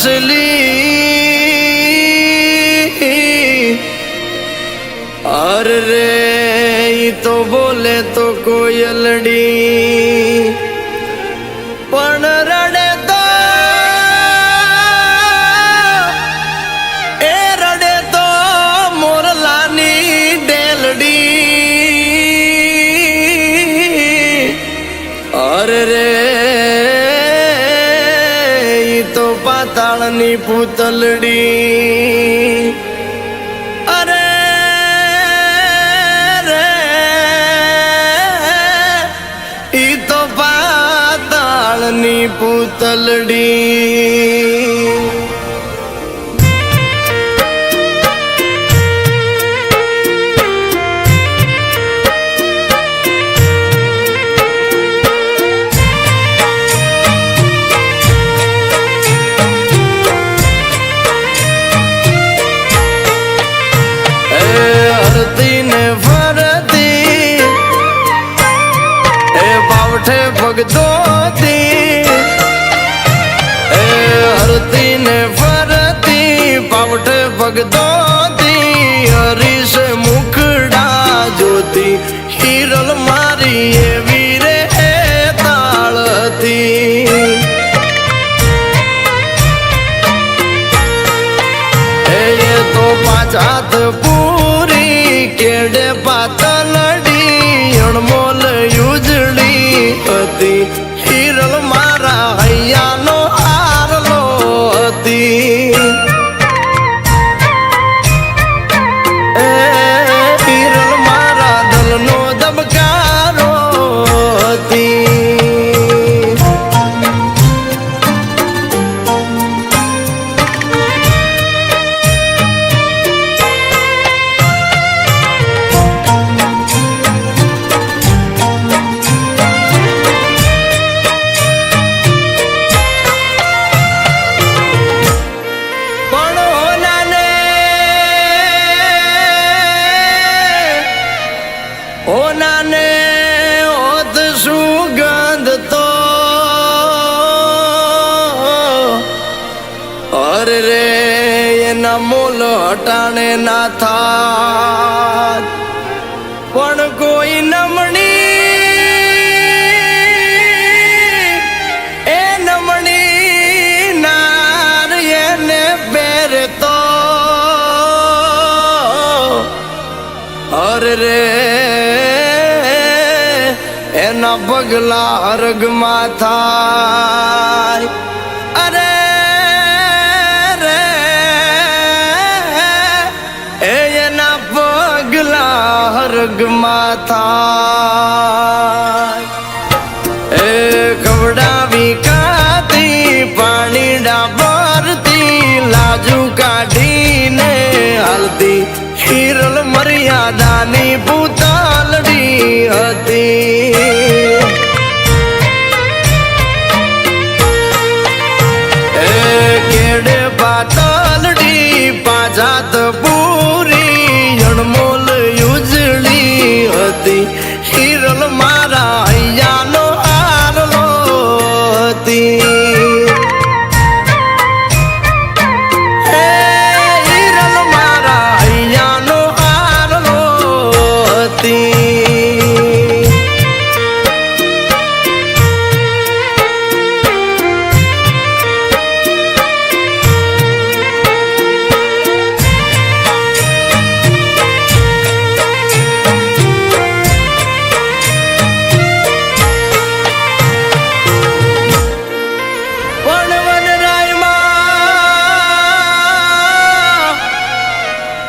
હસલી અર રે ઈ તો બોલે તો કોયલડી પણ રડે તો એ રડે તો મોરલાની ડેલડી અરે પાતાળની પૂતલડી. અરે રે ઈ તો પાતાળની પૂતલડી. બાવઠે ભગતોતી એ હરતી ને ફરતી બાવઠે ભગતોતી હરીશ મુખડા જોતી, હિરલ મારી એવી રે તાળતી એ તો પાછાત ઓનાને ઓત સુગંધ તો. અરે રે એના મોલ હટાણે ના થા પણ કોઈ નમણી પગલા અર્ગમાં થાય. અરે, રે એના પગલા હર્ગમાં થાય. એ કવડાવી કાતી પાણી ડાબરતી, લાજુ કાઢીને હાલતી, હિરલ મર્યાદાની પૂતાલડી હતી. বাতা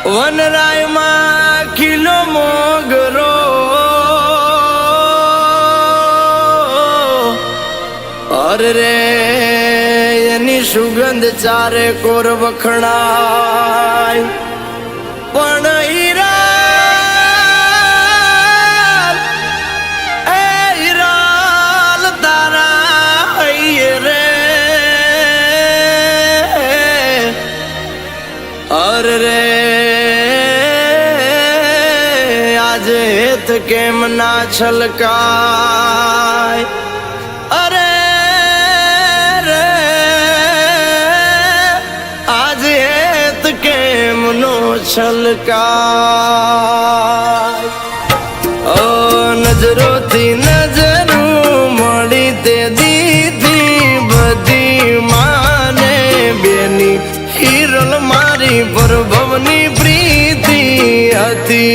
વનરાયમાં કિલો મોગરો. અરે એની સુગંધ ચારે કોર વખણાય. પણ প্রেত কেম না ছলকায় আরে রে আজ হেত কেম নো ছলকায় ও নজরো তি নজরু মড়িতে দিদি বদি মানে বেনি হিরল মারি পর ভবনী প্রীতি অতি